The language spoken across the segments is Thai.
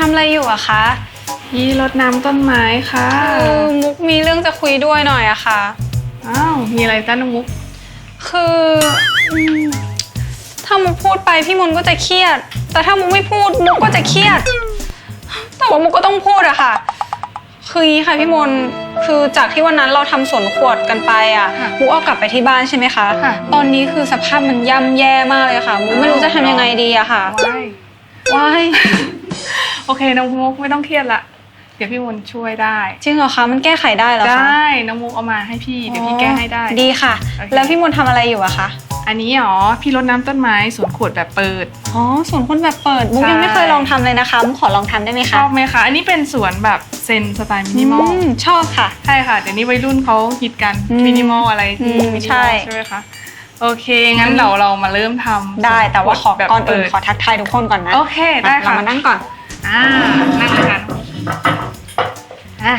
ทำอะไรอยู่อะคะ ยี่รดน้ำต้นไม้ค่ะ เออมุกมีเรื่องจะคุยด้วยหน่อยอะค่ะ อ้าว มีอะไรจ้าน้องมุก คืออืมถ้ามุกพูดไปพี่มนต์ก็จะเครียด แต่ถ้ามุกไม่พูดมุกก็จะเครียด แต่ว่ามุกก็ต้องพูดอะค่ะ คืออย่างนี้ค่ะพี่มนต์คือจากที่วันนั้นเราทำสวนขวดกันไปอะค่ะมุกเอากลับไปที่บ้านใช่ไหมคะ ค่ะ ตอนนี้คือสภาพมันย่ำแย่มากเลยค่ะ มุกไม่รู้จะทำยังไงดีอะค่ะ ว้ายว้าย โอเคน้องมุกไม่ต้องเครียดละเดี๋ยวพี่มนต์ช่วยได้ จริงเหรอคะมันแก้ไขได้เหรอไดคะ้น้องมุกเอามาให้พี่เดี๋ยวพี่แก้ให้ได้ ดีค่ะ โอเค แล้วพี่มนต์ทำอะไรอยู่อะคะอันนี้หรอพี่รดน้ำต้นไม้สวนขวดแบบเปิด อ๋อสวนคนแบบเปิดมุกใช่ ยังไม่เคยลองทำเลยนะคะมุกขอลองทำได้ไหมชคะอบไหมคะอันนี้เป็นสวนแบบเซนสไตล์มินิมอลอืมชอบค่ะ ใช่ค่ะเดี๋ยวนี้วัยรุ่นเขาฮิตกันอืมมินิมอลอะไรที่อืมมินิใช่มอลใช่ไหมคะโอเคงั้นเราเรามาเริ่มทำได้แต่ว่าขอแบบก่อนอื่นเปิดขอทักทายทุกคนก่อนนะโอเคได้เราค่ะมานั่งก่อน อ่านั่งเลยกันอะ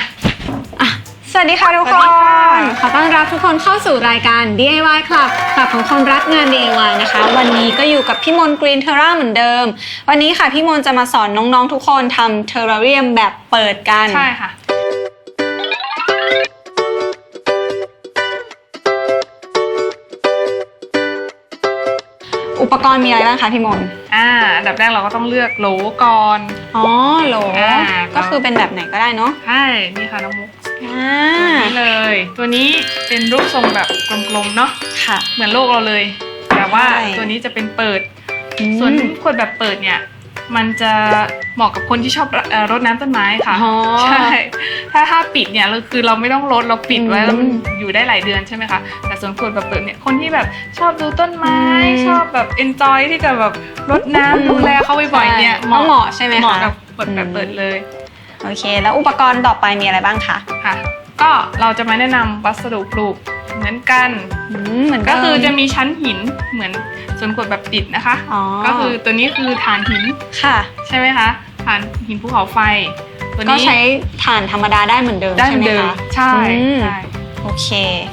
อะสวัสดีค่ะทุกสควัสดีค่ะนขอต้อนรับทุกคนเข้าสู่รายการ DIY Club คลับของคนรักงาน DIY นะคะ วันนี้ก็อยู่กับพี่มนกรีนเทอร่าเหมือนเดิม วันนี้ค่ะพี่มนจะมาสอนน้องๆทุกคนทำเทอร์เรียมแบบเปิดกัน ใช่ค่ะ อุปกรณ์มีอะไรบ้างคะพี่มนอ่าอันดับแรกเราก็ต้องเลือกโหลก่อน อ๋อโหลอ่า ก็คือเป็นแบบไหนก็ได้เนาะใช่นี่ค่ะน้องมุกอ่าตัวนี้เลย ตัวนี้เป็นรูปทรงแบบกลมๆเนาะ ค่ะ เหมือนโลกเราเลย แต่ว่าใช่ ตัวนี้จะเป็นเปิดอืมส่วนขวดแบบเปิดเนี่ย มันจะเหมาะกับคนที่ชอบเอ่อรดน้ำต้นไม้ค่ะอ๋อใช่ถ้าถ้าปิดเนี่ยเราคือเราไม่ต้องรดเราปิดไว้อืมแล้วมันอยู่ได้หลายเดือนใช่ไหมคะแต่ส่วนขวดแบบเปิดเนี่ยคนที่แบบชอบดูต้นไม้อืมชอบแบบ enjoy ที่จะแบบรดน้ำดูแลเขาบ่อยๆเนี่ยใช่เหมาะใช่ไหมคะเหมาะกับขวดแบบเปิดเลยโอเค แล้วอุปกรณ์ต่อไปมีอะไรบ้างคะค่ะ ก็เราจะมาแนะนำวัสดุปลูกเหมือนกัน อืมเหมือนก็เดิมคือจะมีชั้นหินเหมือนส่วนขวดแบบปิดนะคะ อ๋อก็คือตัวนี้คือฐานหินค่ะ ใช่ไหมคะฐานหินภูเขาไฟ ตัวก็นี้ใช้ถ่านธรรมดาได้เหมือนเดิมได้ใช่เหมืไหอมนเดิมคะ ใช่อืม ใช่โอเค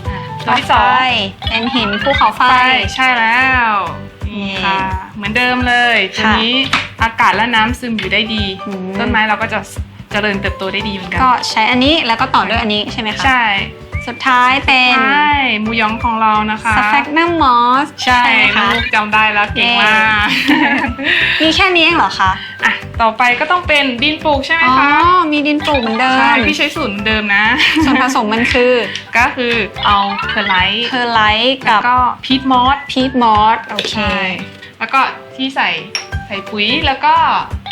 อะตัวที่สองไปเป็นหินภูเขาไฟไฟใช่แล้วนี่นี่ค่ะ เหมือนเดิมเลยตัวค่ะ นี้อากาศและน้ำซึมอยู่ได้ดี อืมต้นไม้เราก็จะ เจริญเติบโตได้ดีเหมือนกันก็ใช้อันนี้แล้วก็ต่อด้วยอันนี้ใช่ไหมคะใช่ สุดท้ายเป็นใช่หมูยองของเรานะคะสแฟกนัมมอสใช่ไหมน้องคะมุกจำได้แล้วเก่งมากมีแค่นี้เองเหรอคะอะต่อไปก็ต้องเป็นดินปลูกใช่ไหมอ๋อคะมีดินปลูกเหมือนเดิมใช่พี่ใช้สูตรเหมือนเดิมนะ ส่วนผสมมันคือ ก็คือเอาเพอร์ไลท์เพอร์ไลท์แล้กัวบก็พีทมอสพีทมอสโอเคใช่แล้วก็ที่ใส่ ใส่ปุ๋ยแล้วก็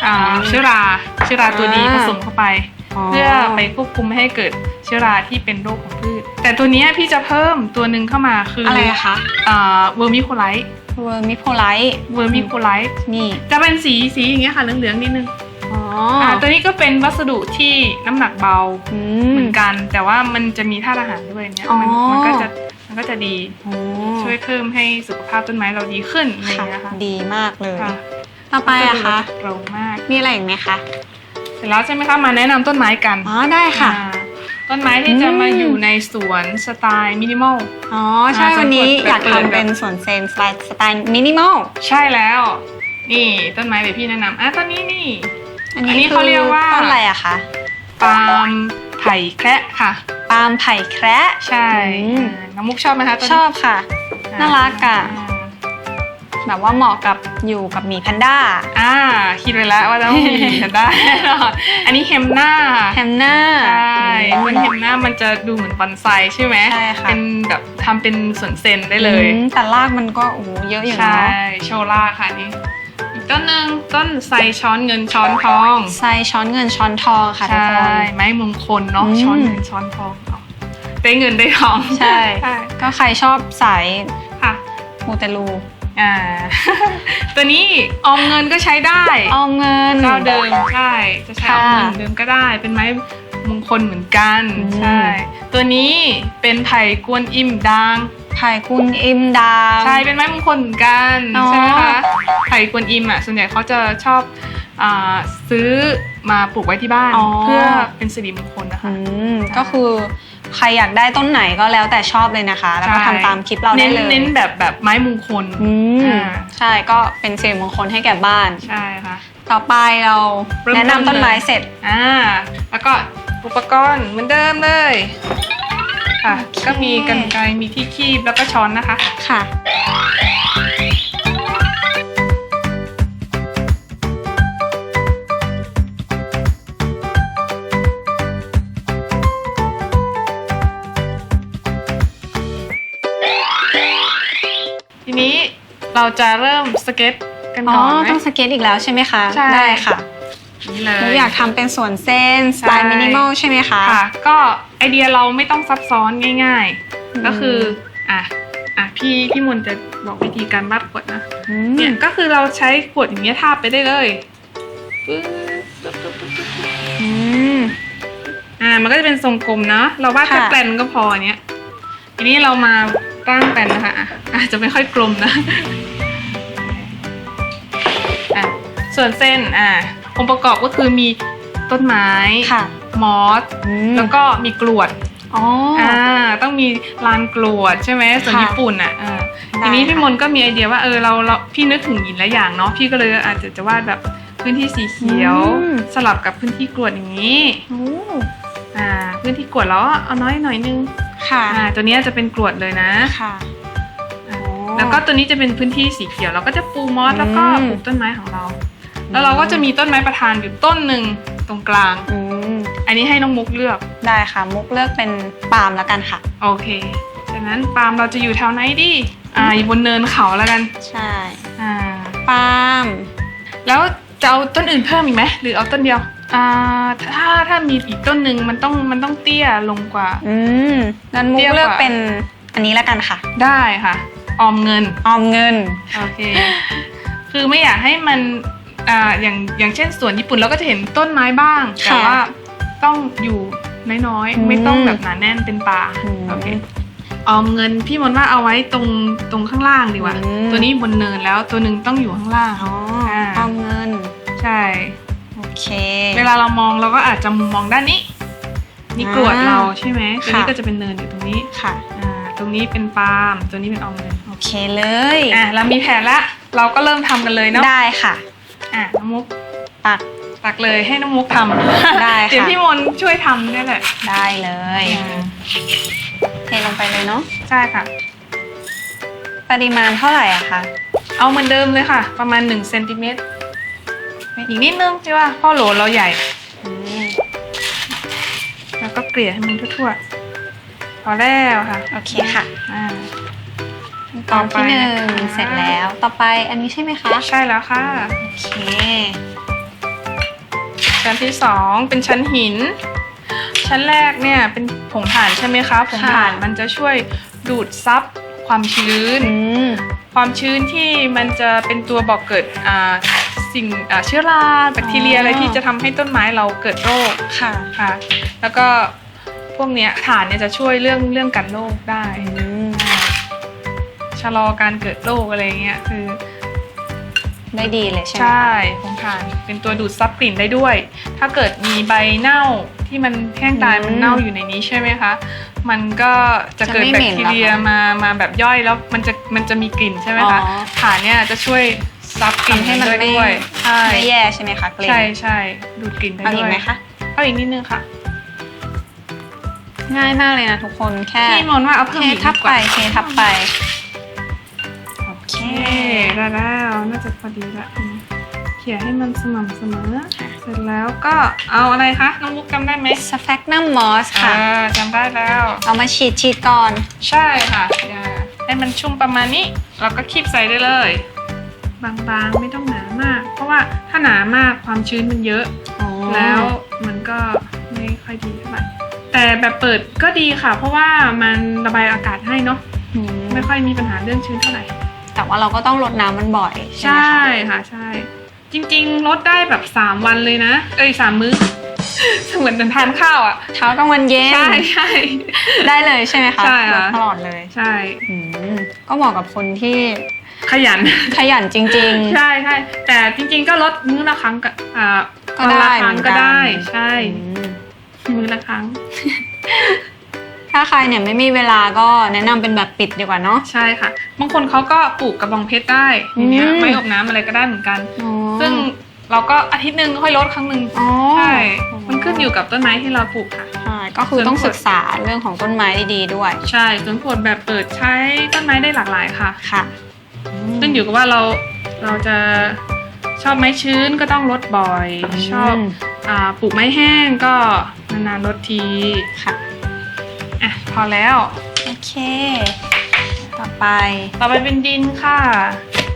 อ่าอ่าเชื้อราเชื้อราตัวดีอ่าผสมเข้าไป เพื่อไปควบคุมไม่ให้เกิดเชื้อราที่เป็นโรคของพืช แต่ตัวเนี้ยพี่จะเพิ่มตัวหนึ่งเข้ามาคืออะอะไรอะคะเวอร์มิโคไลท์เวอร์มิโพไลท์เวอร์มิโคไลท์นี่จะเป็นสีสีอย่างเงี้ยค่ะเหลืองๆนิดนึงอ๋ออ่าตัวนี้ก็เป็นวัสดุที่น้ำหนักเบาอืเหมมือนกัน แต่ว่ามันจะมีธาตุอาหารด้วยเนี่ยอ๋อมันมันก็จะมันก็จะดีอ๋อช่วยเพิ่มให้สุขภาพต้นไม้เราดีขึ้นอะไรอย่างค่ะเงี้ยค่ะดีมากเลยค่ะ ต่อไปอะคะ ตรงมาก มีอะไรอีกไหมคะ เสร็จแล้วใช่ไหมคะ มาแนะนำต้นไม้กันอ๋อได้ค่ะ อ่าต้นไม้ที่จะอืมมาอยู่ในสวนสไตล์มินิมอล อ๋อ ใช่อ่าวันนี้ส่วนอยากเปิด ทำเป็นสวนเซนสไตล์สไตล์มินิมอลใช่แล้ว นี่ต้นไม้เดี๋ยวพี่แนะนำอะต้นนี้นี่ อันอันนี้นี้เขาเรียกว่า ต้นอะไรอะคะปาล์มไผ่แคระค่ะ ปาล์มไผ่แคระ ใช่อืม อ่าน้องมุกชอบไหมคะต้นชอบค่ะ น่ารักอะอ่า แบบว่าเหมาะกับอยู่กับหมีแพนด้าอ่าฮิโดแล้วว่าต้องมีแพนด้าแน่นอนอันนี้เฮมหน้าแฮมหน้า ใช่มันเฮมหน้ามันจะดูเหมือนบอนไซใช่ไหมใช่ค่ะ เป็นแบบทำเป็นสวนเซนได้เลย อืมแต่รากมันก็โอ้โหเยอะอยู่ใช่เนาะโชล่าค่ะนี่อีกต้นหนึ่งต้นไซช้อนเงินช้อนทองใส่ช้อนเงินช้อนทองค่ะทุกใช่คน ไม้มงคลเนาะอืม ช้อนเงินช้อนทองเอาได้เงินได้ทองใช่ ก็ใครชอบสายค่ะ มูเตลู อ่า ตัวนี้ออมเงินก็ใช้ได้ออมเงิน เจ้าเดิมใช่ จะใช้ออมค่ะเงินเดิมก็ได้ เป็นไม้มงคลเหมือนกันอืม ใช่ ตัวนี้เป็นไผ่กวนอิมดังไผ่กุนอิมดาใช่ เป็นไม้มงคลเหมือนกันอ๋อ ใช่ไหมคะไผ่กวนอิมอะ ส่วนใหญ่เขาจะชอบอาซื้อมาปลูกไว้ที่บ้านเพื่อเป็นสิริมงคลนะคะ อืมก็คือ ใครอยากได้ต้นไหนก็แล้วแต่ชอบเลยนะคะ แล้วก็ใช่ทำตามคลิปเราได้เน้นเลยเน้นแบบแบบไม้มงคลอืมอ่าใช่ก็เป็นสิริมงคลให้แก่บ้านใช่ค่ะต่อไปเราเริ่มแนะนำต้นไม้เสร็จอ่าแล้วก็อุปกรณ์เหมือนเดิมเลยค่ะโอเคก็มีกันไกรมีที่คีบแล้วก็ช้อนนะคะค่ะ นี้เราจะเริ่มสเก็ตกันอ๋อก่อนไหมต้องสเก็ตอีกแล้วใช่ไหมคะ ใช่ได้ค่ะนี่เลหนูย อยากทำเป็นส่วนเส้นสไตล์ใช่ มินิมอลใช่ไหมคะ ค่ะ ก็ไอเดียเราไม่ต้องซับซ้อนง่าย อืม ๆ ก็คืออะอะพี่พี่มนต์จะบอกวิธีการวาดขวดนะ อืเนี่ยมก็คือเราใช้ขวดอย่างเงี้ยทาบไปได้เลยปึ๊บปึ๊บปึ๊บปึ๊บปึ๊บอืม อ่า มันก็จะเป็นทรงกลมเนาะ เราวาดแค่ค่ะ แปลนก็พอเนี้ยทีนี้เรามา ตั้งแปลนนะคะอะอาจจะไม่ค่อยกลมนะอะส่วนเส้นอะองค์ประกอบก็คือมีต้นไม้ค่ะ มอสอืม แล้วก็มีกรวดอ๋ออ อ่าต้องมีลานกรวดใช่ไหมส่วนค่ะญี่ปุ่นอะอ่าได้ทีนี้พี่ค่ะ มนต์ก็มีไอเดียว่าเออเราเราพี่นึกถึงหินและอย่างเนาะพี่ก็เลยอาจจะจะวาดแบบพื้นที่สีเขียว อืม สลับกับพื้นที่กรวดอย่างนี้ โอ้อ่าพื้นที่กรวดแล้วเอาน้อยหน่อยนึง ค่ะ อ่าตัวเนี้ยจะเป็นกรวดเลยนะค่ะอ่าแล้วก็ตัวนี้จะเป็นพื้นที่สีเขียว เราก็จะปูมอสแล้วก็อืมปลูกต้นไม้ของเรา แล้วเราก็จะมีต้นไม้ประธานอยู่ต้นหนึ่งตรงกลางอืมอันนี้ให้น้องมุกเลือก ได้ค่ะ มุกเลือกเป็นปาล์มแล้วกันค่ะ โอเคฉะนั้นปาล์มเราจะอยู่แถวไหนดี อ่าอยู่บนเนินเขาแล้วกัน ใช่ อ่า ปาล์ม แล้วจะเอาต้นอื่นเพิ่มอีกไหมหรือเอาต้นเดียว อ่าถ้าถ้ามีอีกต้นหนึ่งมันต้องมันต้องเตี้ยลงกว่า อืมงั้นมุเรีกยกว่าเลือกเป็นอันนี้แล้วกันค่ะ ได้ค่ะ ออมเงิน ออมเงิน โอเค คือไม่อยากให้มันอ่าอย่างอย่างเช่นสวนญี่ปุ่นเราก็จะเห็นต้นไม้บ้าง แต่ค่ะว่าต้องอยู่น้อยอืม ๆ ไม่ต้องแบบหนาแน่นเป็นป่าอืมโอเค ออมเงินพี่มนต์ว่าเอาไว้ตรงตรงข้างล่างดีกว่า อืม ตัวนี้บนเนินแล้วตัวหนึ่งต้องอยู่ข้างล่างอ๋ออาออมเงิน ใช่โอ เค เวลาเรามองเราก็อาจจะมองด้านนี้ นี่อ่ากรวดเราใช่ไหมตัวนี้ค่ะก็จะเป็นเนินอยู่ตรงนี้ค่ะอ่าตรงนี้เป็นปาล์มตัวนี้เป็นออมเงินโอเคเลยอะเรามีแผนละ เราก็เริ่มทำกันเลยเนาะได้ค่ะอะน้องมุกตักตักเลยให้น้องมุกทำได้ค่ะเดี๋ยวพี่มนต์ช่วยทำด้วยแหละได้เลยอ่าเทลงไปเลยเนาะใช่ค่ะ ปริมาณเท่าไหร่อะคะเอาเหมือนเดิมเลยค่ะ ประมาณ1เซนติเมตร อีกนิดนึงใช่ป่ะเพ่อโหลเราใหญ่อืมแล้วก็เกลี่ยให้มันทั่วๆ พอแล้วค่ะ โอเคค่ะอ่าตอนที่หนึ่งต่อไปนะคะเสร็จแล้ว ต่อไปอันนี้ใช่ไหมคะ ใช่แล้วค่ะ โอเค ชั้นที่สองเป็นชั้นหิน ชั้นแรกเนี่ยเป็นผงถ่านใช่ไหมคะ ผงถ่านมันจะช่วยดูดซับความชื้นอืมความชื้นที่มันจะเป็นตัวบอกเกิดอ่า สิ่งอ่าเชื้อราแบคทีเรียอ๋อออะไรที่จะทำให้ต้นไม้เราเกิดโรคค่ะค่ะ แล้วก็พวกเนี้ยถ่านเนี่ยจะช่วยเรื่องเรื่องกันโรคได้อืมชะลอการเกิดโรคอะไรเงี้ยคือได้ดีเลยใช่ไหมใช่คะผงถ่านเป็นตัวดูดซับกลิ่นได้ด้วย ถ้าเกิดมีใบเน่าที่มันแห้งตายอืมมันเน่าอยู่ในนี้ใช่ไหมคะ มันก็จะเกิดจะไม่แบเหม็คนทีเหรอคะเรียมามาแบบย่อยแล้วมันจะมันจะมีกลิ่นใช่ไหมคะอ๋อถ่านเนี่ยจะช่วย ซับกลิ่นทำให้มันด้วยไม่ด้วยใช่ไม่แย่ใช่ไหมคะเกรนใช่ใช่ดูดกลิ่นได้เอาด้วยอีกไหมคะเอาอีกนิดนึงค่ะ ง่ายมากเลยนะทุกคนแค่พี่มนต์ว่าเอาเพิ่มเทอีกทับดีกไปว่าเททับไปโอเคโอเคได้แล้วน่าจะพอดีละอืมโอเคขี่ยให้มันสม่ำเสมอเสร็จแล้วก็เอาอะไรคะน้องมุกจำได้ไหมสแฟกนัมมอสค่ะอ่าจำได้แล้ว เอามาฉีดฉีดก่อน ใช่ค่ะอย่าให้มันชุ่มประมาณนี้ เราก็คีบใส่ได้เลย บางๆ ไม่ต้องหนามาก เพราะว่าถ้าหนามากความชื้นมันเยอะ แล้วมันก็ไม่ค่อยดีเท่าไหร่แต่แบบเปิดก็ดีค่ะ เพราะว่ามันระบายอากาศให้เนาะอืมไม่ค่อยมีปัญหาเรื่องชื้นเท่าไหร่ แต่ว่าเราก็ต้องลดน้ำมันบ่อย ใช่ไหมใช่คะค่ะใช่ จริงๆลดได้แบบสามวันเลยนะ เอ้ยสามมื้อเหมือนทานข้าวอะเช้ากลางวันเย็นใช่ใช่ได้เลยใช่ไหมคะใช่ค่ะลดตลอดเลยใช่อืมก็เหมาะกับคนที่ ขยัน ขยันจริง ใช่ใช่แต่จริงๆก็ลดมื้อละครั้งก็อ่าก็ได้วันละครั้งก็ได้เหมือนกันใช่ ๆอืมมื้อละครั้ง ถ้าใครเนี่ยไม่มีเวลาก็แนะนำเป็นแบบปิดดีกว่าเนาะ ใช่ค่ะ บางคนเขาก็ปลูกกระบองเพชรได้อย่างเนี้ยอืม ไม่อบน้ำอะไรก็ได้เหมือนกัน อ๋อซึ่งเราก็อาทิตย์หนึ่งค่อยลดครั้งหนึ่งอ๋อใช่ มันขึ้นอยู่กับต้นไม้ที่เราปลูกค่ะ ใช่ก็คือต้องศึกษาเรื่องของต้นไม้ดีๆด้วย ใช่สวนผลแบบเปิดใช้ต้นไม้ได้หลากหลายค่ะ ค่ะ ขึ้นอยู่กับว่าเราเราจะชอบไม้ชื้นก็ต้องลดบ่อย ชอบอ่าปลูกไม้แห้งก็นานๆลดทีค่ะ อะ พอแล้ว โอเค ต่อไป ต่อไปเป็นดินค่ะ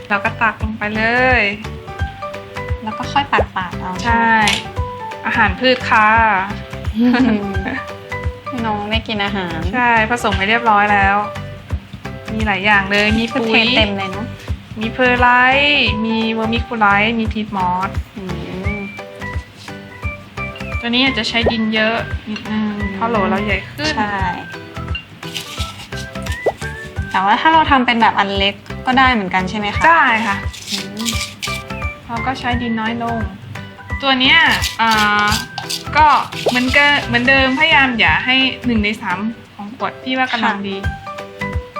เราก็ตักลงไปเลย แล้วก็ค่อยปัดปาดๆเอาใช่ อาหารพืชค่ะไหมให้น้องได้กินอาหาร ใช่ ผสมไปเรียบร้อยแล้ว มีหลายอย่างเลย มีคือปุ๋เทย เต็มเลยเนาะมีเพอร์ไลท์มีเวอร์มิคูไลท์มีพีทมอส อืมตัวนี้อาจจะใช้ดินเยอะนิดนึงเพราะโหลเราใหญ่ขึ้น ใช่ แต่ว่าถ้าเราทำเป็นแบบอันเล็กก็ได้เหมือนกันใช่ไหมคะได้ค่ะ อืมเราก็ใช้ดินน้อยลง ตัวเนี้ยอ่าก็เหมือนกันเหมือนเดิมพยายามอย่าให้หนึ่งในสามของขวดพี่ว่ากำลังดี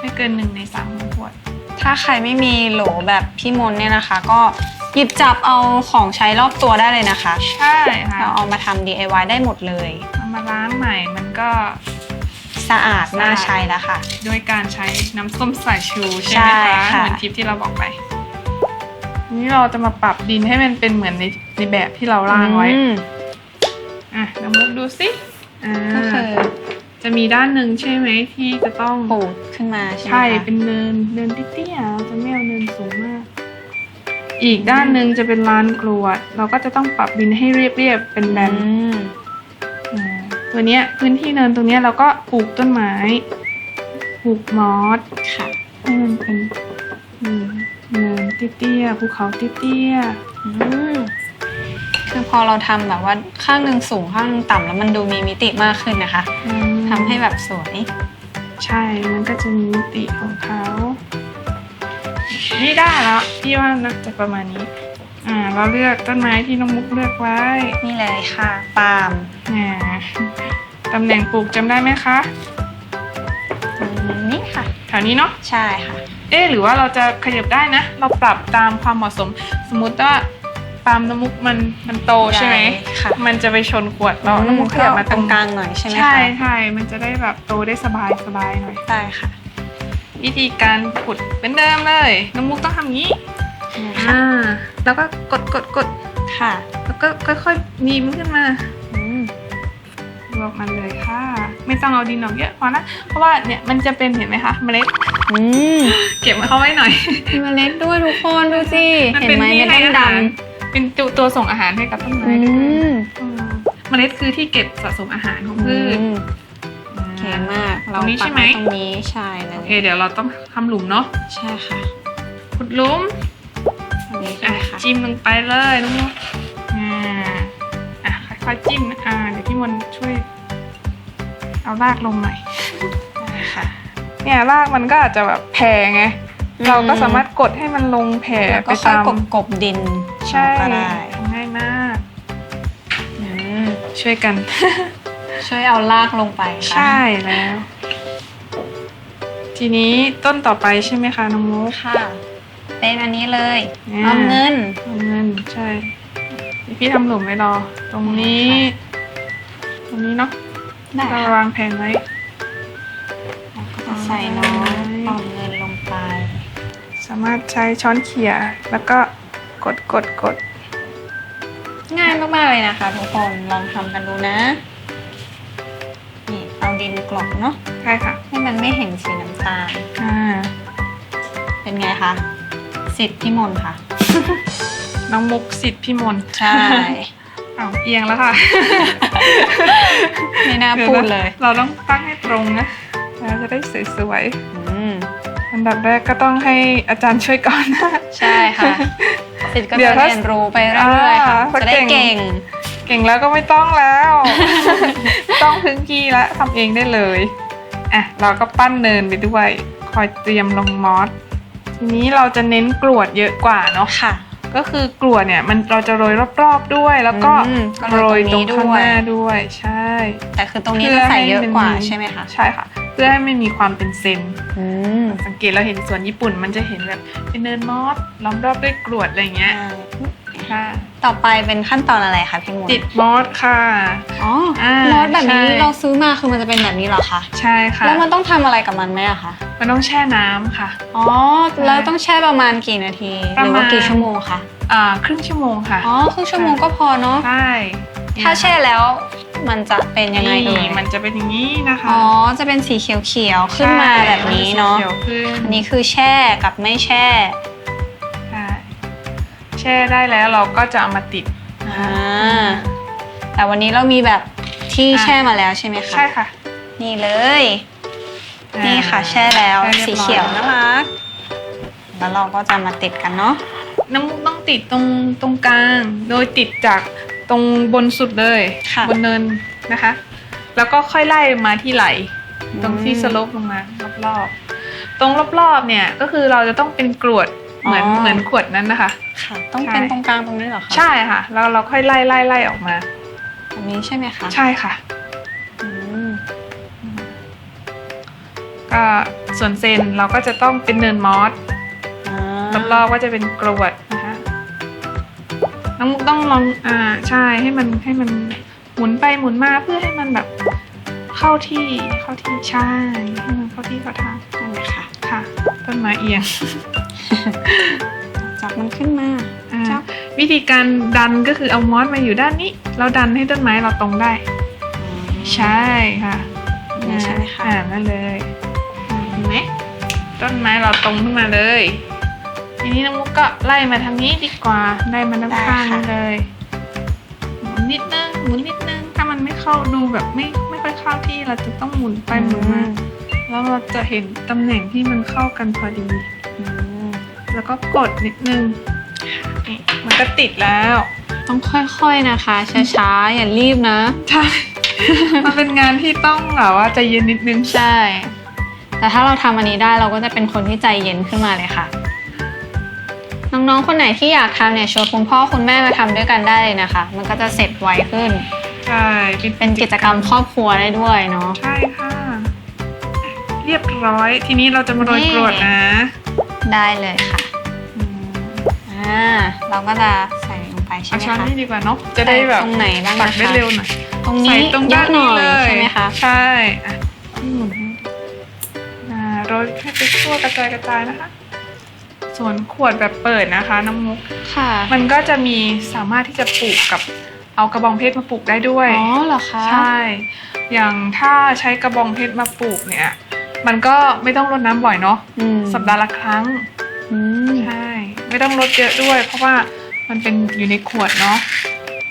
ไม่เกินหนึ่งในสามของขวด ถ้าใครไม่มีโหลแบบพี่มนต์เนี่ยนะคะ ก็หยิบจับเอาของใช้รอบตัวได้เลยนะคะใช่ค่ะ เราเอามาทำ DIY ได้หมดเลย เอามาล้างใหม่มันก็ สะอาดน่าใช้แล้วค่ะ ด้วยการใช้น้ำส้มสายชูใช่ไหมใช่คะค่ะ เหมือนทิปที่เราบอกไป นี่เราจะมาปรับดินให้มันเป็นเหมือนในในแบบที่เราร่างไว้ อืมอะน้ำมุกดูสิอ่าก็คือ จะมีด้านหนึ่งใช่ไหมที่จะต้องปูดขึ้นมาใช่ไหมใช่คะเป็นเนินเนินเตี้ยๆเราจะไม่เอาเนินสูงมาก อีกด้านหนึ่งจะเป็นลานกรวด เราก็จะต้องปรับดินให้เรียบๆเป็นแบน อืมอ่าตัวเนี้ยพื้นที่เนินตรงเนี้ยเราก็ปลูกต้นไม้ปลูกมอสค่ะให้มันเป็นอืมเนินเตี้ยๆภูเขาเตี้ยอืม คือพอเราทำแบบว่าข้างหนึ่งสูงข้างหนึ่งต่ำแล้วมันดูมีมิติมากขึ้นนะคะๆอืมทำให้แบบสวย ใช่มันก็จะมีมิติของเขานี่ได้แล้วพี่ว่าน่าจะประมาณนี้อ่าเราเลือกต้นไม้ที่น้องมุกเลือกไว้ นี่เลยค่ะปาล์มอ่าตำแหน่งปลูกจำได้ไหมคะอืมนี่ค่ะแถวนี้เนาะใช่ค่ะ เอ๊ะหรือว่าเราจะขยับได้นะ เราปรับตามความเหมาะสม สมมุติว่า ปาล์มน้ำมุกมันมันโตใช่ไหมค่ะ มันจะไปชนขวดเราน้ำมุกขยับมาตรงกลางหน่อยใช่ไหมคะใช่ใช่มันจะได้แบบโตได้สบายสบายหน่อยใช่ค่ะ วิธีการขุดเป็นเดิมเลย น้ำมุกต้องทำอย่างนี้อ่าแล้วก็กดกดกดค่ะ แล้วก็ค่อยๆมีมันขึ้นมาอืมรวบมันเลยค่ะ ไม่ต้องเอาดินออกเยอะพอนะเพราะว่าเนี่ยมันจะเป็นเห็นไหมคะเมล็ดอืมเก็บมาเข้าไว้หน่อยมีเมล็ดด้วยทุกคนดูสิมันเห็นเป็นไหมที่เม็ดให้อาดหาร เป็นตัวตัวส่งอาหารให้กับต้นำไม้อืด้วยมอืมเมล็ดคือที่เก็บสะสมอาหารของพืช อืมอ่าโอเคมากตรงนี้ใช่ไหม ปักว้ตรงนี้ใช่เลโอยเคเดี๋ยวเราต้องทำหลุมเนาะใช่ค่ะขุดหลุม ตรงนี้ใช่อะไหมคะจิ้มลงไปเลยน้องมุกอ่าอะค่อยๆจิ้มอ่าเดี๋ยวพี่มนต์ช่วย เอารากลงหน่อยได้ค่ะ เนี่ยรากมันก็อาจจะแบบแผ่ไงอืมเราก็สามารถกดให้มันลงแผ่แล้วไปก็ค่อยตามกบกบดิน ใช่ก็ได้ทำง่ายมากอืมช่วยกัน ช่วยเอารากลงไปค่ะใช่แล้ว ทีนี้ต้นต่อไปใช่ไหมคะน้องมุกค่ะ เป็นอันนี้เลยอ่าออมเงินเอาเงินใช่เดี๋ยวพี่ทำหลุมไว้รอ ตรงนี้ ตรงนี้เนาะได้เราค่ะวางแผนไว้แล้วก็จะใส่น้องออมเงินลงไป สามารถใช้ช้อนเขี่ยแล้วก็ กดกดกดง่ายมากๆเลยนะคะ ทุกคนลองทำกันดูนะ นี่เอาดินกลบเนาะใช่ค่ะ ให้มันไม่เห็นสีน้ำตาลอ่าเป็นไงคะสิทธิ์พี่มนต์ค่ะ น้องมุกสิทธิ์พี่มนต์ใช่อ้าวเอียงแล้วค่ะไม่น่าพูดเลย เราต้องตั้งให้ตรงนะเราจะได้สวยอืมๆอันดับแรกก็ต้องให้อาจารย์ช่วยก่อนนะ ใช่ค่ะ สิทธิ์ก็เดี๋ยวจะถ้าเรียนรู้ไปเรื่อยๆค่ะอ่าจะได้เก่เก่งงเก่งแล้วก็ไม่ต้องแล้วต้องพื้นที่ละทำเองได้เลยอะเราก็ปั้นเนินไปด้วยคอยเตรียมลงมอสทีนี้เราจะเน้นกรวดเยอะกว่าเนาะ ค่ะ ก็คือกลัวเนี่ยมันเราจะโรยรอบๆด้วย แล้วก็อืมก็โรโรยยตตรรงงนี้ข้างหน้าด้วยด้วยใช่ แต่คือตรงนี้จะใส่เยอะกว่าใช่ไหมคะ ใช่ค่ะเพื่อให้มันมีความเป็นเซน อืมสังเกตเราเห็นสวนญี่ปุ่นมันจะเห็นแบบเป็นเนินมอสล้อมรอบด้วยกรวดอะไรเงี้ยค่ะต่อไปเป็นขั้นตอนอะไรคะพี่มนต์ติดมอสค่ะ อ๋ออ่ามมอสแบบนี้ใช่ เราซื้อมาคือมันจะเป็นแบบนี้เหรอคะใช่ค่ะแล้วมันต้องทำอะไรกับมันไหมอะคะมันต้องแช่น้ำค่ะ อ๋อแล้วต้องแช่ประมาณกี่นาทีหประมาณรือว่ากี่ชั่วโมงคะอ่าครึ่งชั่วโมงค่ะ อ๋อครึ่งชั่วโมงก็พอเนาะใช่ถ้าแช่แล้ว มันจะเป็นยังไงเอ่ยนี่มันจะเป็นอย่างนี้นะคะ อ๋อ จะเป็นสีเขียวๆขึ้นมาแบบนี้เนาะใช่มัจสีขียวขึ้นอันนี้คือแช่กับไม่แช่ใช่ แช่ได้แล้วเราก็จะเอามาติด อ่า แต่วันนี้เรามีแบบที่อะแช่มาแล้วใช่ไหมคะ ใช่ค่ะ นี่เลย นี่ค่ะแช่แล้วแช่รีสีบร้อเขียวน่ารัก แล้วเราก็จะมาติดกันเนาะน้ำมุกต้องติดตรงตรงกลาง โดยติดจาก ตรงบนสุดเลยค่ะ บนเนินนะคะ แล้วก็ค่อยไล่มาที่ไหล ตรงที่สโลปลงมารอบๆตรงรอบๆเนี่ยก็คือเราจะต้องเป็นกรวดเหมือนอ๋อ เหมือนขวดนั้นนะคะ ค่ะ ต้องใช่เป็นตรงกลางตรงนี้เหรอคะใช่ค่ะแล้วเราค่อยไล่ไล่ไล่ออกมาแบบนี้ใช่ไหมคะใช่ค่ะอืมก็ส่วนเซนเราก็จะต้องเป็นเนินมอสอ่ารอบๆก็จะเป็นกรวดนะคะ น้องมุกต้องลองอ่าใช่ให้มันให้มันหมุนไปหมุนมาเพื่อให้มันแบบเข้าที่เข้าที่ใช่ให้มันเข้าที่เข้าทางนั่นแหละค่ะ ค่ะ ต้นไม้เอียง จับมันขึ้นมาอ่าจับวิธีการดันก็คือเอามอสมาอยู่ด้านนี้เราดันให้ต้นไม้เราตรงได้ ใช่ค่ะนี่ใช่ไหมคะอ่านั่นเลย เห็นไหม ต้นไม้เราตรงขึ้นมาเลย ทีนี้น้องมุกก็ไล่มาทางนี้ดีกว่าไล่มาด้านข้างนี้เลยหมุนนิดนึงหมุนนิดนึงถ้ามันไม่เข้าดูแบบไม่ไม่ค่อยเข้าที่เราจะต้องหมุนไปหมุนมาแล้วเราจะเห็นตำแหน่งที่มันเข้ากันพอดีอืมแล้วก็กดนิดนึงนี่มันก็ติดแล้ว ต้องค่อยๆนะคะ ช้าๆอย่ารีบนะใช่มันเป็นงานที่ต้องแบบว่าใจเย็นนิดนึงใช่แต่ถ้าเราทำอันนี้ได้เราก็จะเป็นคนที่ใจเย็นขึ้นมาเลยค่ะ น้องๆ คนไหนที่อยากทำเนี่ยชวนคุณพ่อคุณแม่มาทำด้วยกันได้เลยนะคะ มันก็จะเสร็จไวขึ้น ใช่เป็นเป็นกิจกรรมครอบครัวได้ด้วยเนาะ ใช่ค่ะ เรียบร้อย ทีนี้เราจะมาโรยนี่ กรวดนะได้เลยค่ะอ่า เราก็จะใส่ลงไปใช่เอาไหมช้อนคะ นี่ดีกว่าเนาะจะได้แบบตรงไหนบ้างตักนะคะได้เร็วหน่อยตรงใส่นี้ตรงเยด้าอะนหน่นี้อยเลยใช่ไหมคะ ใช่อะนี่หมุนให้ดูอ่าโรยให้ไปทั่วกระจายกระจายนะคะ ส่วนขวดแบบเปิดนะคะน้องมุก ค่ะ มันก็จะมีสามารถที่จะปลูกกับเอากระบองเพชรมาปลูกได้ด้วย อ๋อเหรอคะ ใช่ อย่างถ้าใช้กระบองเพชรมาปลูกเนี่ย มันก็ไม่ต้องรดน้ำบ่อยเนาะ อืมสัปดาห์ละครั้ง อืมใช่ ไม่ต้องรดเยอะด้วย เพราะว่ามันเป็นอยู่ในขวดเนาะ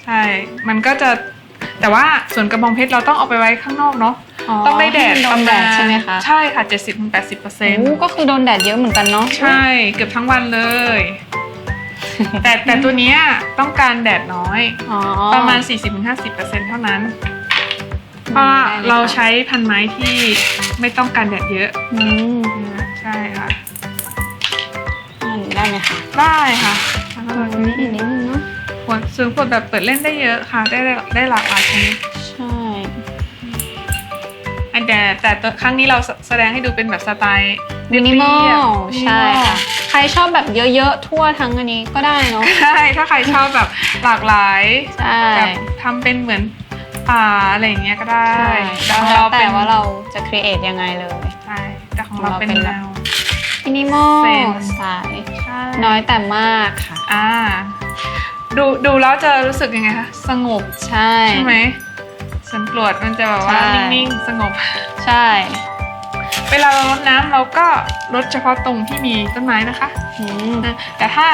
ใช่ มันก็จะ แต่ว่าส่วนกระบองเพชรเราต้องเอาไปไว้ข้างนอกเนาะ ต้องได้แดดให้มันโดนแดดใช่ไหมคะ ใช่ค่ะ 70-80%เปอร์เซ็นต์โอ้ก็คือโดนแดดเยอะเหมือนกันเนาะ ใช่เกือบทั้งวันเลย แต่แต่ตัวเนี้ยต้องการแดดน้อย อ๋อ ประมาณ 40-50%เท่านั้น เพราะว่าเราใช้พันไม้ที่ไม่ต้องการแดดเยอะอืมใช่ค่ะอืมได้ไหมคะได้ค่ะตรงนี้อีกนิดนึงเนาะ ขวดซื้อขวดแบบเปิดเล่นได้เยอะค่ะ ได้ได้ได้หลากหลายชนิดใช่ อันแต่แต่ตัวครั้งนี้เราแสแสดงให้ดูเป็นแบบสไตล์มินิมอเรียลบๆใช่ค่ะใครชอบแบบเยอะๆ ทั่วทั้งอันนี้ก็ได้เนาะใช่ถ้าใครชอบแบบหลากหลายใช่แบบทำเป็นเหมือนป่าอะไรอย่างเงี้ยก็ได้ใช่แต่ของแล้เราวแต่เป็นว่าเราจะครีเอทยังไงเลยใช่แต่ของเราเป็นของเราเป็นแนวมินิมอลเซนใช่ใช่น้อยแต่มากค่ะอ่าดูดูแล้วจะรู้สึกยังไงคะสงบใช่ใช่ไหม ส่วนกรวดมันจะแบบว่าใช่ นิ่งๆ สงบ ใช่ เวลาเรารดน้ำเราก็รดเฉพาะตรงที่มีต้นไม้นะคะอืมแต่ถ้า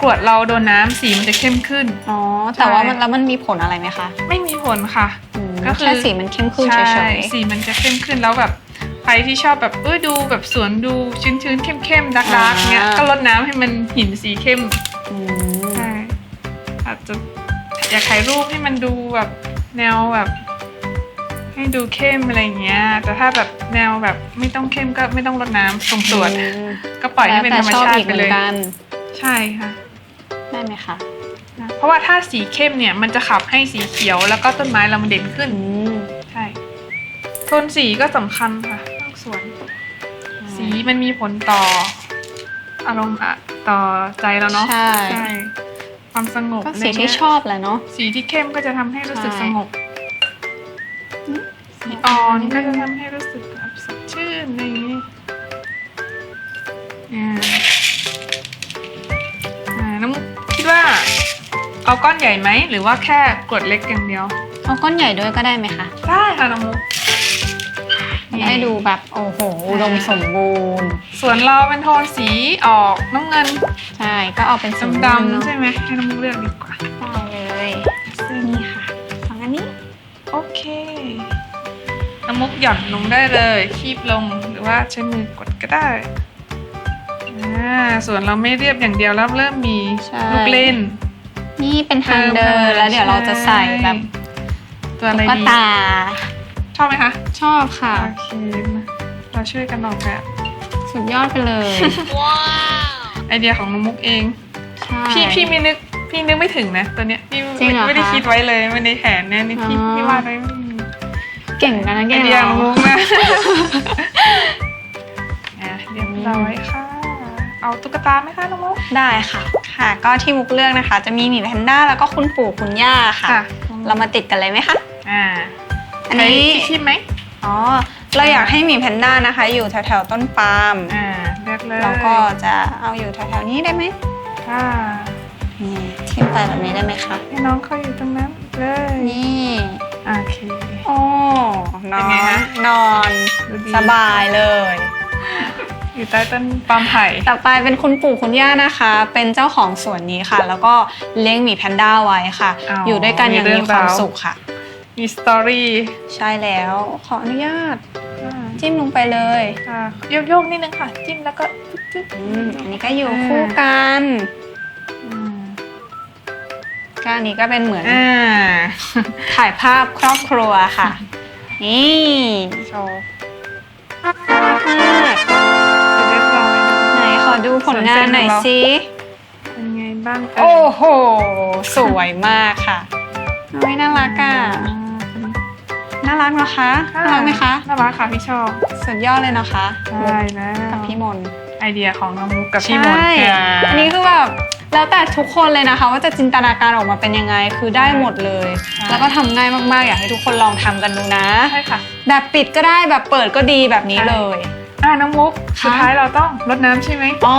กรวดเราโดนน้ำสีมันจะเข้มขึ้น อ๋อ แต่ว่าใช่มันแล้วมันมีผลอะไรไหมคะไม่มีผลค่ะ อืมก็คือ แค่สีมันเข้มขึ้นเฉใช่ยสีมันจะเข้มขึ้นแล้วแบบใครที่ชอบแบบเออดูแบบสวนดูชื้นๆเข้มๆดักดักเงี้ยก็รดน้ำให้มันหินสีเข้มๆอืมใช่อาจจะอยากถ่ายรูปให้มันดูแบบแนวแบบ ให้ดูเข้มอะไรอย่างเงี้ย แต่ถ้าแบบแนวแบบไม่ต้องเข้มก็ไม่ต้องรดน้ำตรงสวนอืมก็ปล่อยให้เป็นธรรมชาติไปแล้วแต่ชอบอีกเหมืเลอยนกันใช่ค่ะได้ไหมคะนะเพราะว่าถ้าสีเข้มเนี่ยมันจะขับให้สีเขียวแล้วก็ต้นไม้เรามันเด่นขึ้น อืมใช่โทนสีก็สำคัญค่ะนอกสวน สีมันมีผลต่อ อารมณ์อะต่อใจเราเนาะใช่ ความสงบก็อะไรสีเงี้ที่ยชอบแหละเนาะ สีที่เข้มก็จะทำให้รู้สึกใช่ สงบ สีอ่อนก็จะทำให้รู้สึกแบบสดชื่นอะไรอย่างนี้อ่าอ่าน้องมุกคิดว่า เอาก้อนใหญ่ไหม หรือว่าแค่กรวดเล็กอย่างเดียว เอาก้อนใหญ่ด้วยก็ได้ไหมคะได้ค่ะน้องมุกได้ดูแบบโอ้โหอุดมสมบูรณ์ ส่วนเราเป็นโทนสีออกน้ำเงินใช่ก็เอาเป็นสีดำเนๆอะใช่ไหมให้น้องมุกเลือกดีกว่า ได้เลยนี่ค่ะฟังอันนี้ โอเค น้ำมุกหย่อนลงได้เลย คีบลงหรือว่าใช้มือกดก็ได้อ่าส่วนเราไม่เรียบอย่างเดียวแล้วเริ่มมีใช่ลูกเล่น นี่เป็นทางเดินแล้วเดี๋ยวเราจะใส่แบบตัวอะไรตุ๊กดีตา ชอบไหมคะ ชอบค่ะ โอเคมาเราช่วยกันออกแบบสุดยอดไปเลยไอเดียของน้องมุกเองใช่พี่พี่ไม่นึกพี่นึกไม่ถึงนะตัวเนี้ยพี่จริงเหรอไม่ได้คะคิดไว้เลยไม่ได้แผนเนี่ยนี่พี่อ๋อพี่วาดไว้ไม่มี เก่งกันนะไอเก่งเดียเราของมุกนะอะเรียบร้อยค่ะ เอาตุ๊กตาไหมคะน้องมุก ได้ค่ะ ค่ะ ก็ที่มุกเลือกนะคะ จะมีหมีแพนด้าแล้วก็คุณปู่คุณย่าค่ะ ค่ะ เรามาติดกันเลยไหมคะ อ่าอันนี้ ใช้ที่คีบไหมอ๋อ เราอยากให้หมีแพนด้านะคะ อยู่แถวๆต้นปาล์มอ่าเลือกเลยเราก็จะเอาอยู่แถวๆนี้ได้ไหมค่ะนี่ทิ่มไปแบบนี้ได้ไหมคะให้น้องเขาอยู่ตรงนั้นเลยนี่ โอเคโอ้นเป็อนไงนคะนอน ดูดีสบายเลย อยู่ใต้ต้นปาล์มไผ่ต่อไปเป็นคุณปู่คุณย่านะคะ เป็นเจ้าของสวนนี้ค่ะ แล้วก็เลี้ยงหมีแพนด้าไว้ค่ะ อยู่ด้วยกันอย่างมีความสุขค่ะ มีสตอรี่ใช่แล้ว ขออนุญาตอ่าจิ้มลงไปเลยค่ะโยกโยกๆนิดนึงค่ะ จิ้มแล้วก็ปึ๊บปึ๊บอืมอันนี้ก็อยู่คู่กันอืม ก็อันนี้ก็เป็นเหมือนอ่าถ่ายภาพครอบครัวค่ะ นี่โชว์น่ารักมากเสร็จเรียบร้อยไหนขอดูผลงานหน่อยสิเป็นไงบ้างเยโอ้โห สวยมากค่ะน้อยน่ารักอะน่ารักนะคะน่ารักไหมคะน่ารักค่ะพี่ชอบสุดยอดเลยนะคะใช่แล้วกับพี่มนต์ไอเดียของน้องมุกกับพี่มนต์ใช่ค่ะอันนี้คือแบบ แล้วแต่ทุกคนเลยนะคะ ว่าจะจินตนาการออกมาเป็นยังไงคือได้หมดเลย แล้วก็ทำง่ายมากๆ อยากให้ทุกคนลองทำกันดูนะ ใช่ค่ะ แบบปิดก็ได้แบบเปิดก็ดีแบบนี้เลย อ่าน้องมุกค่ะ สุดท้ายเราต้องรดน้ำใช่ไหมอ๋อ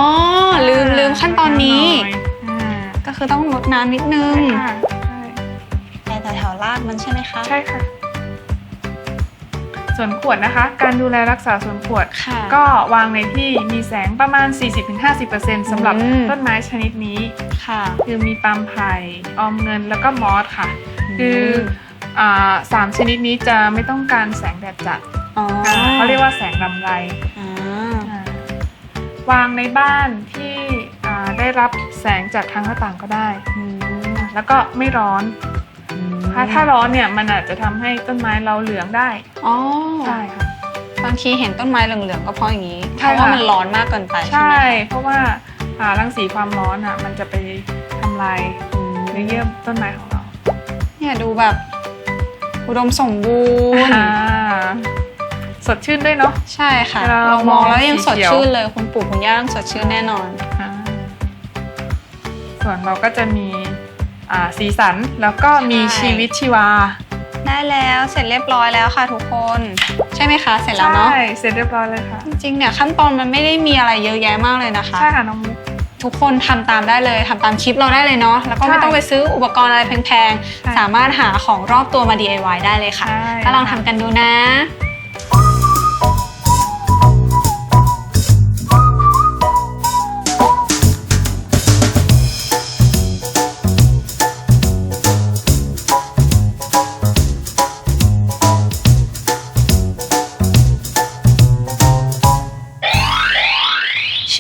ลืมลืมขั้นตอนนี้ อ่าก็คือต้องลดน้ำนิดนึง ใช่ค่ะใช่แต่แถวๆรากมันใช่ไหมคะ ใช่ค่ะ ส่วนขวดนะคะ การดูแลรักษาส่วนขวด ค่ะ ก็วางในที่มีแสงประมาณ 40-50%สำหรับอืม ต้นไม้ชนิดนี้ ค่ะ คือมีปาล์มไผ่ออมเงินแล้วก็มอสค่ะ คือมอ่าสามชนิดนี้จะไม่ต้องการแสงแดดจัดอ๋ออ่าเขาเรียกว่าแสงลำไรอ่าอ่าวางในบ้านที่อ่าได้รับแสงจากทางหน้าต่างก็ได้ อืมอะแล้วก็ไม่ร้อน ถ้าถ้าร้อนเนี่ยมันอาจจะทำให้ต้นไม้เราเหลืองได้อ๋อใช่ค่ะ บางทีเห็นต้นไม้เหลืองๆก็เพราะอย่างนี้เพใช่ราะว่าค่ะ มันร้อนมากเกินไปใช่ใช่ไหมคะเพราะว่าอ่ารังสีความร้อนอะมันจะไปทำลายอืมเนื้อเยื่อต้นไม้ของเราเนี่ยดูแบบ อุดมสมบูรณ์ อ่าสดชื่นด้วยเนาะ ใช่ค่ะเวลาเรามองแล้วยังสีสดเขียว ชื่นเลยคุณปู่คุณย่าต้องสดชื่นแน่นอน อ่าส่วนเราก็จะมี อ่าสีสันแล้วก็มีใช่ ชีวิตชีวาได้แล้วเสร็จเรียบร้อยแล้วค่ะทุกคน ใช่ไหมคะ เสร็จแล้วเนาะใช่เสร็จเรียบร้อยเลยค่ะ จริงๆเนี่ยขั้นตอนมันไม่ได้มีอะไรเยอะแยะมากเลยนะคะ ใช่ค่ะน้องมุก ทุกคนทำตามได้เลยทำตามคลิปเราได้เลยเนาะแล้วก็ไม่ใช่ต้องไปซื้ออุปกรณ์อะไรแพงใช่ๆ สามารถหาของรอบตัวมา DIY ได้เลยค่ะ ใช่ ก็ลองทำกันดูนะ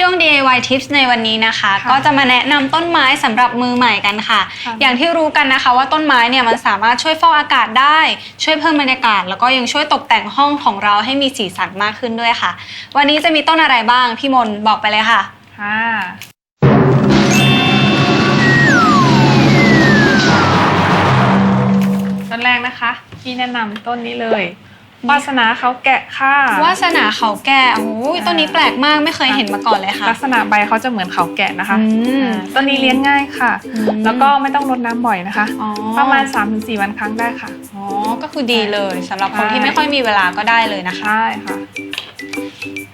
ช่วง DIY Tips ในวันนี้นะคะค่ะก็จะมาแนะนำต้นไม้สำหรับมือใหม่กันค่ะค่ะ อย่างที่รู้กันนะคะว่าต้นไม้เนี่ยมันสามารถช่วยฟอกอากาศได้ ช่วยเพิ่มบรรยากาศ แล้วก็ยังช่วยตกแต่งห้องของเราให้มีสีสันมากขึ้นด้วยค่ะ วันนี้จะมีต้นอะไรบ้าง พี่มนต์บอกไปเลยค่ะค่ะต้นแรกนะคะที่แนะนำต้นนี้เลย วาสนาเขาแกะค่ะวาสนาเขาแก่โอ้ยต้นนี้แปลกมากไม่เคยเห็นมาก่อนเลยค่ะ ลักษณะใบเขาจะเหมือนเขาแกะนะคะอืมอ่าต้นนี้เลี้ยงง่ายค่ะ อืม แล้วก็ไม่ต้องรดน้ำบ่อยนะคะ อ๋อประมาณ 3-4 วันครั้งได้ค่ะ อ๋อก็คือดีเลยสำหรับคนใช่ที่ไม่ค่อยมีเวลาก็ได้เลยนะคะ ใช่ค่ะ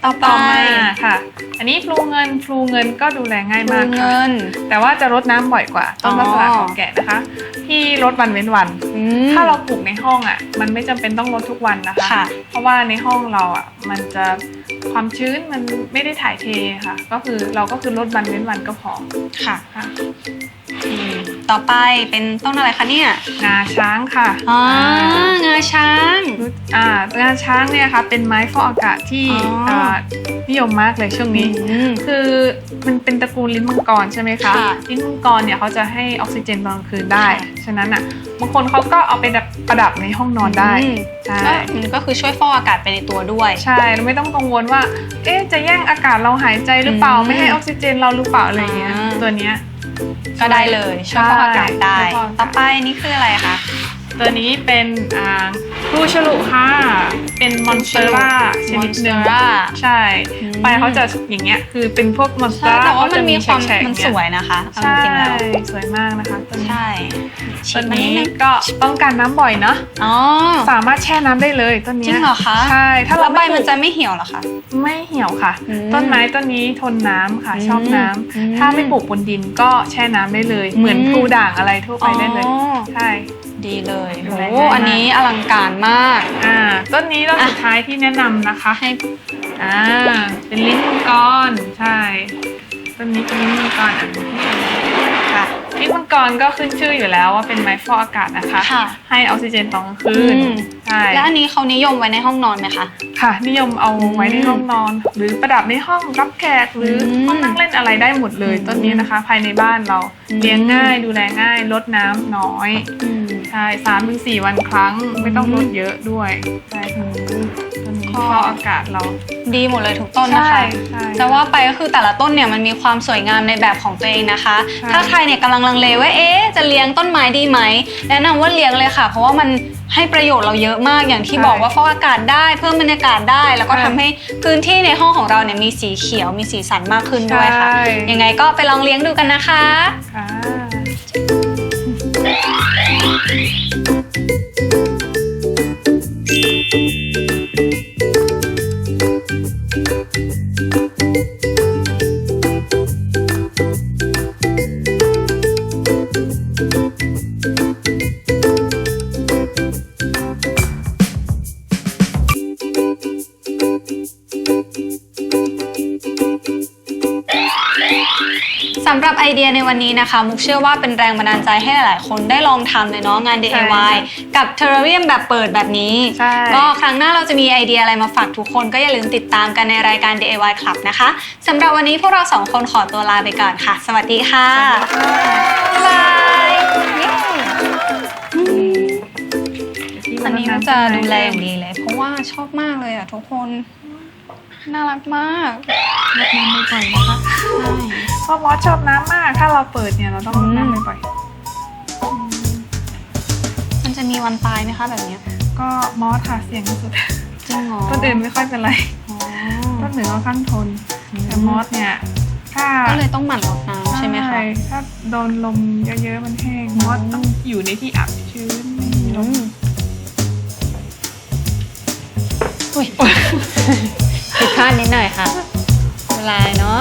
ต่อไปต่อมาค่ะ อันนี้พลูเงินพลูเงินก็ดูแลง่ายดูมากค่ะ เงิน แต่ว่าจะรดน้ำบ่อยกว่าต้นอ๋อวาสนาของแกะนะคะ ที่รดวันเว้นวัน อืม ถ้าเราปลูกในห้องอะ มันไม่จำเป็นต้องรดทุกวันนะคะ ค่ะ เพราะว่าในห้องเราอะ มันจะความชื้นมันไม่ได้ถ่ายเทค่ะ ก็คือเราก็คือรดวันเว้นวันก็พอค่ะ ค่ะ อืม ต่อไปเป็นต้นอะไรคะเนี่ยงาช้างค่ะอ๋องาช้างรู้อ่างาช้างเนี่ยค่ะเป็นไม้ฟอกอากาศที่อ๋ออ่านิยมมากเลยช่วงนี้ อืม คือมันเป็นตระกูลลิ้นมังกรใช่ไหมคะ ค่ะลิ้นมังกรเนี่ยเขาจะให้ออกซิเจนตอนกลางคืนได้ ค่ะ ฉะนั้นอะบางคนเขาก็เอาไปประดับในห้องนอนได้อืมใช่ก็มันก็คือช่วยฟอกอากาศไปในตัวด้วย ใช่เราไม่ต้องกังวลว่า เอ๊ะจะแย่งอากาศเราหายใจหรือเปล่าอืมไม่ให้ออกซิเจนเราหรือเปล่าอะไรเงี้ยอ่า ตัวเนี้ย ก็ได้เลยช่วยฟอกอากาศได้ช่วยฟอกอากาศต่อไปนี่คืออะไรคะ ตัวนี้เป็นอ่าครูฉลุค่ะ เป็นมอนสเตอร่าชนิดหนึ่ง Monstera ใช่อืมไปเขาจะอย่างเงี้ยคือเป็นพวกมอนสเตอใช่ร่าแต่ว่ามันมีความแฉกๆมันเยสวยนะคะเอาใช่จริงๆแล้วสวยมากนะคะตัวนี้ใช่ต้นมานี้ดงก็ต้องการน้ำบ่อยเนาะอ๋อ สามารถแช่น้ำได้เลยต้นจเนี้ริยงเหรอคะ ใช่ถ้าแล้เราวใบไมันจะไม่เหี่ยวเหรอคะ ไม่เหี่ยวค่ะ อืมต้นไม้ต้นนี้ทนน้ำค่ะอืมชอบน้ำอืมถ้าไม่ปลูกบนดินก็แช่น้ำได้เลยอืมเหมือนพลูด่างอะไรทั่วไปได้เลย อ๋อ ใช่ ดีเลยดูโอ้แลง่ายมากอันนี้อลังการมาก อ่าต้นนี้ต้นอะสุดท้ายที่แนะนำนะคะให้อ่าเป็นลิ้นมังกรใช่ต้นนี้เป็นลิ้นมังกรอะค่ะลิ้นมังกรก็ขึ้นชื่ออยู่แล้วว่าเป็นไม้ฟอกอากาศนะคะ ค่ะ ให้ออกซิเจนตอนกลางคืนอืม ใช่แล้วอันนี้เขานิยมไว้ในห้องนอนไหมคะ ค่ะ นิยมเอาไว้ในอืมห้องนอน หรือประดับในห้องรับแขกหรืออมห้องนั่งเล่นอะไรได้หมดเลยอืมต้นนี้นะคะ ภายในบ้านเราอืม เลี้ยงง่ายดูแลง่ายลดน้ำน้อย อืม ใช่สามถึงสี่วันครั้งไม่ต้องอืมลดเยอะด้วยใช่ค่ะต้นนี้ฟอกอากาศเรา ดีหมดเลยทุกต้นนะคะ ใช่ใช่จะว่าไปก็คือแต่ละต้นเนี่ยมันมีความสวยงามในแบบของตัวเองนะคะ ใช่ ถ้าใครเนี่ยกำลังลังเลว่าเอ๊ะจะเลี้ยงต้นไม้ดีไหมแนะนำว่าเลี้ยงเลยค่ะ เพราะว่ามันให้ประโยชน์เราเยอะมากอย่างที่บอกว่าฟอกอากาศได้เพิ่มบรรยากาศได้ แล้วก็ทำให้พื้นที่ในห้องของเราเนี่ยมีสีเขียวมีสีสันมากขึ้นด้วยค่ะ ใช่ ยังไงก็ไปลองเลี้ยงดูกันนะคะ ค่ะ Bye. ยในวันนี้นะคะมุกเชื่อว่าเป็นแรงบันดาลใจให้หลายๆ คนได้ลองทำเลยเนาะงานใช่ DIY กับเทอร์เรียมแบบเปิดแบบนี้ ใช่ ก็ครั้งหน้าเราจะมีไอเดียอะไรมาฝากทุกคนก็อย่าลืมติดตามกันในรายการ DIY Club นะคะสำหรับวันนี้พวกเราสองคนขอตัวลาไปก่อนค่ะ สวัสดีค่ะบ๊ายบายอันนี้มุกจะดูแลอย่างดีเลย เพราะว่าชอบมากเลยอะทุกคน น่ารักมากรดน้ำบ่อยๆนะคะใช่เพราะมอสชอบน้ำมาก ถ้าเราเปิดเนี่ยเราต้องรดอืมน้ำบ่อยมันจะมีวันตายไหมคะแบบเนี้ยๆก็มอสค่ะเสี่ยงที่สุดจริงเหรอต้นอื่นไม่ค่อยเป็นไรอ๋อต้นหนึ่งก็ขั้นทนแต่มอสเนี่ยถ้าก็เลยต้องหมั่นรดน้ำใช่ไหมคะ ถ้าโดนลมเยอะๆมันแห้งมอสต้องอยู่ในที่อับชื้นไม่มีลอืมมอุ้ย ผิดพลาดนิดหน่อยค่ะเวลาเนาะ